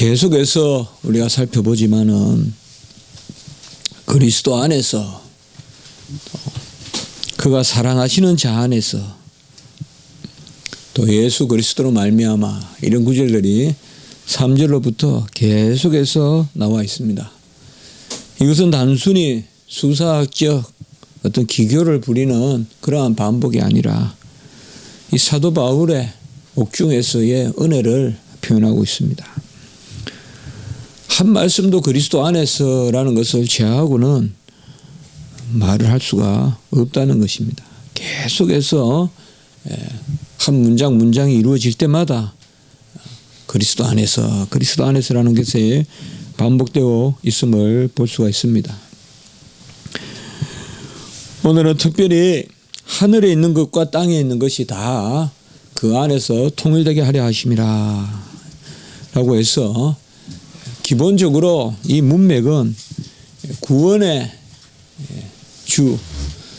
계속해서 우리가 살펴보지만은 그리스도 안에서 그가 사랑하시는 자 안에서 또 예수 그리스도로 말미암아 이런 구절들이 3절로부터 계속해서 나와 있습니다. 이것은 단순히 수사학적 어떤 기교를 부리는 그러한 반복이 아니라 이 사도 바울의 옥중에서의 은혜를 표현하고 있습니다. 한 말씀도 그리스도 안에서라는 것을 제하고는 말을 할 수가 없다는 것입니다. 계속해서 예, 한 문장 문장이 이루어질 때마다 그리스도 안에서 그리스도 안에서라는 것에 반복되어 있음을 볼 수가 있습니다. 오늘은 특별히 하늘에 있는 것과 땅에 있는 것이 다 그 안에서 통일되게 하려 하심이라 라고 해서 기본적으로 이 문맥은 구원의 주,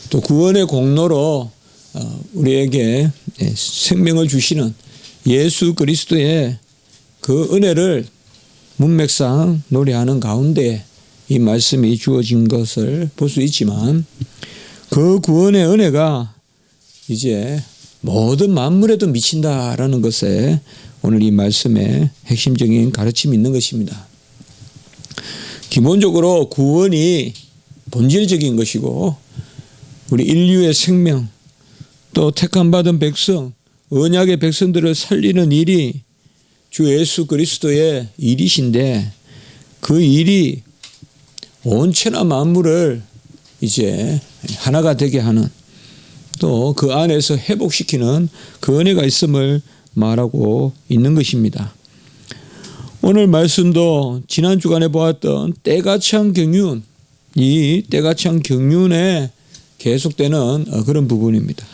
또 구원의 공로로 어, 우리에게 생명을 주시는 예수 그리스도의 그 은혜를 문맥상 노래하는 가운데 이 말씀이 주어진 것을 볼 수 있지만 그 구원의 은혜가 이제 모든 만물에도 미친다라는 것에 오늘 이 말씀의 핵심적인 가르침이 있는 것입니다. 기본적으로 구원이 본질적인 것이고 우리 인류의 생명 또 택함 받은 백성 언약의 백성들을 살리는 일이 주 예수 그리스도의 일이신데 그 일이 온천하 만물을 이제 하나가 되게 하는 또 그 안에서 회복시키는 그 은혜가 있음을 말하고 있는 것입니다. 오늘 말씀도 지난 주간에 보았던 때가 찬 경륜, 이 때가 찬 경륜에 계속되는 그런 부분입니다.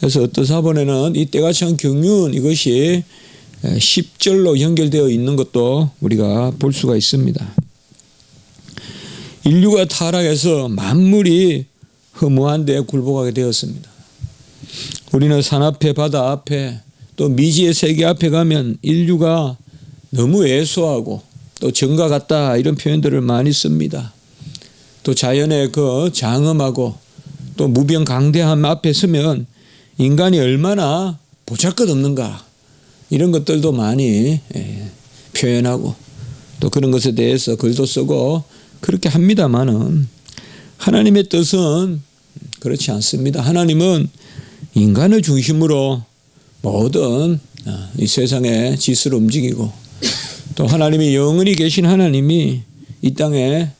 그래서 어떤 사본에는 이 때가 찬 경륜 이것이 10절로 연결되어 있는 것도 우리가 볼 수가 있습니다. 인류가 타락해서 만물이 허무한 데 굴복하게 되었습니다. 우리는 산 앞에 바다 앞에 또 미지의 세계 앞에 가면 인류가 너무 애소하고 또 정가 같다 이런 표현들을 많이 씁니다. 또 자연의 그 장엄하고 또 무병강대함 앞에 서면 인간이 얼마나 보잘것 없는가 이런 것들도 많이 예, 표현하고 또 그런 것에 대해서 글도 쓰고 그렇게 합니다만은 하나님의 뜻은 그렇지 않습니다. 하나님은 인간을 중심으로 모든 어, 이 세상의 지수를 움직이고 또 하나님이 영원히 계신 하나님이 이 땅에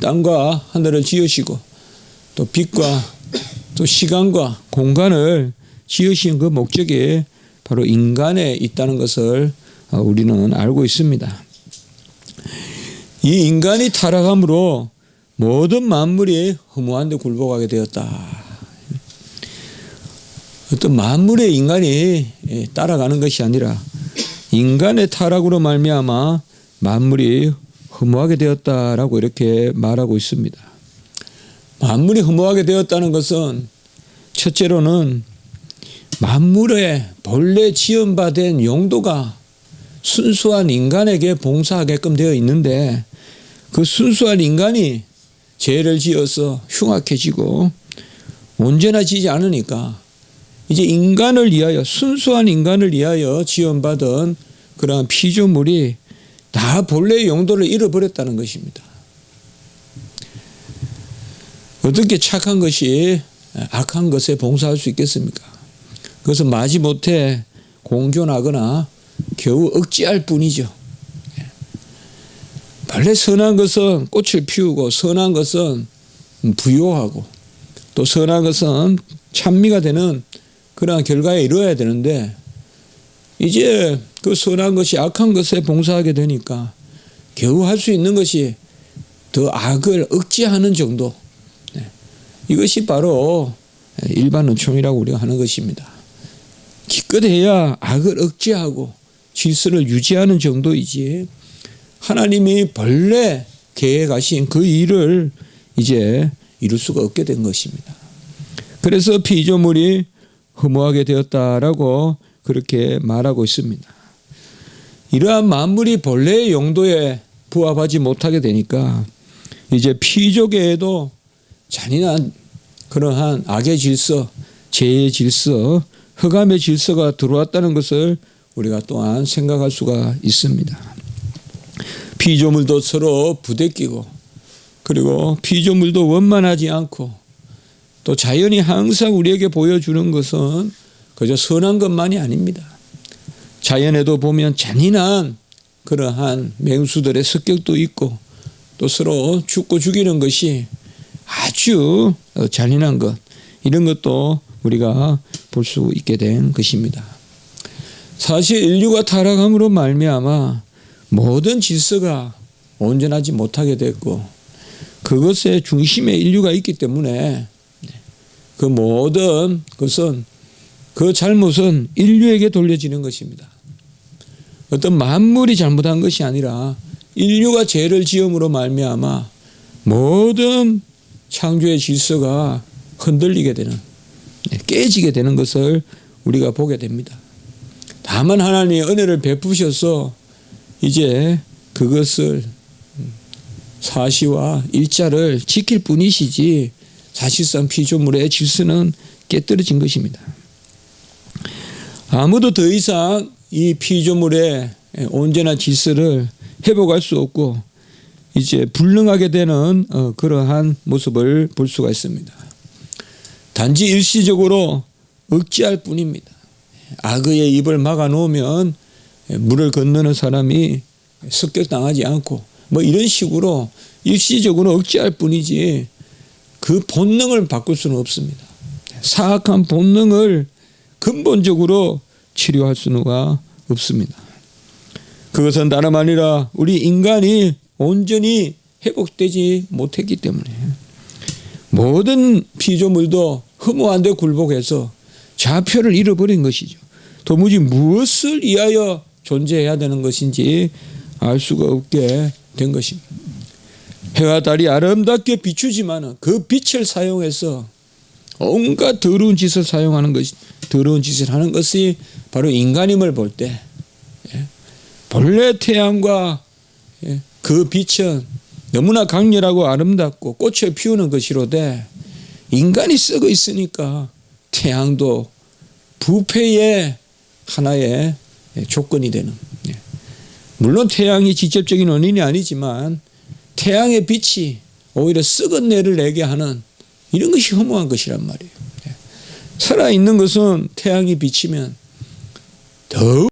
땅과 하늘을 지으시고 또 빛과 또 시간과 공간을 지으신 그 목적이 바로 인간에 있다는 것을 어, 우리는 알고 있습니다. 이 인간이 타락함으로 모든 만물이 허무한 데 굴복하게 되었다. 어떤 만물의 인간이 예, 따라가는 것이 아니라 인간의 타락으로 말미암아 만물이 허무하게 되었다라고 이렇게 말하고 있습니다. 만물이 허무하게 되었다는 것은 첫째로는 만물의 본래 지연받은 용도가 순수한 인간에게 봉사하게끔 되어 있는데 그 순수한 인간이 죄를 지어서 흉악해지고 온전해지지 않으니까 이제 인간을 위하여 순수한 인간을 위하여 지원받은 그러한 피조물이 다 본래의 용도를 잃어버렸다는 것입니다. 어떻게 착한 것이 악한 것에 봉사할 수 있겠습니까? 그것은 마지 못해 공존하거나 겨우 억지할 뿐이죠. 원래 선한 것은 꽃을 피우고 선한 것은 부요하고 또 선한 것은 찬미가 되는 그러한 결과에 이루어야 되는데 이제 그 선한 것이 악한 것에 봉사하게 되니까 겨우 할 수 있는 것이 더 악을 억제하는 정도. 네. 이것이 바로 일반 은총이라고 우리가 하는 것입니다. 기껏해야 악을 억제하고 질서를 유지하는 정도이지 하나님이 본래 계획하신 그 일을 이제 이룰 수가 없게 된 것입니다. 그래서 피조물이 허무하게 되었다라고 그렇게 말하고 있습니다. 이러한 만물이 본래의 용도에 부합하지 못하게 되니까 이제 피조계에도 잔인한 그러한 악의 질서, 죄의 질서, 흑암의 질서가 들어왔다는 것을 우리가 또한 생각할 수가 있습니다. 피조물도 서로 부대끼고 그리고 피조물도 원만하지 않고 또 자연이 항상 우리에게 보여주는 것은 그저 선한 것만이 아닙니다. 자연에도 보면 잔인한 그러한 맹수들의 습격도 있고 또 서로 죽고 죽이는 것이 아주 잔인한 것 이런 것도 우리가 볼 수 있게 된 것입니다. 사실 인류가 타락함으로 말미암아 모든 질서가 온전하지 못하게 됐고 그것의 중심에 인류가 있기 때문에 그 모든 것은 그 잘못은 인류에게 돌려지는 것입니다. 어떤 만물이 잘못한 것이 아니라 인류가 죄를 지음으로 말미암아 모든 창조의 질서가 흔들리게 되는 깨지게 되는 것을 우리가 보게 됩니다. 다만 하나님의 은혜를 베푸셔서 이제 그것을 사시와 일자를 지킬 뿐이시지 사실상 피조물의 질서는 깨뜨려진 것입니다. 아무도 더 이상 이 피조물의 온전한 질서를 회복할 수 없고 이제 불능하게 되는 어, 그러한 모습을 볼 수가 있습니다. 단지 일시적으로 억제할 뿐입니다. 악의 입을 막아 놓으면 물을 건너는 사람이 습격당하지 않고 뭐 이런 식으로 일시적으로 억제할 뿐이지 그 본능을 바꿀 수는 없습니다. 사악한 본능을 근본적으로 치료할 수는 없습니다. 그것은 다름 아니라 우리 인간이 온전히 회복되지 못했기 때문에 모든 피조물도 허무한데 굴복해서 좌표를 잃어버린 것이죠. 도무지 무엇을 위하여 존재해야 되는 것인지 알 수가 없게 된 것입니다. 해와 달이 아름답게 비추지만 그 빛을 사용해서 온갖 더러운 짓을 사용하는 것이 더러운 짓을 하는 것이 바로 인간임을 볼때 예, 본래 태양과 예, 그 빛은 너무나 강렬하고 아름답고 꽃을 피우는 것이로되 인간이 썩어 있으니까 태양도 부패의 하나의 조건이 되는 예. 물론 태양이 직접적인 원인이 아니지만 태양의 빛이 오히려 썩은 내를 내게 하는 이런 것이 허무한 것이란 말이에요. 살아 있는 것은 태양이 비치면 더욱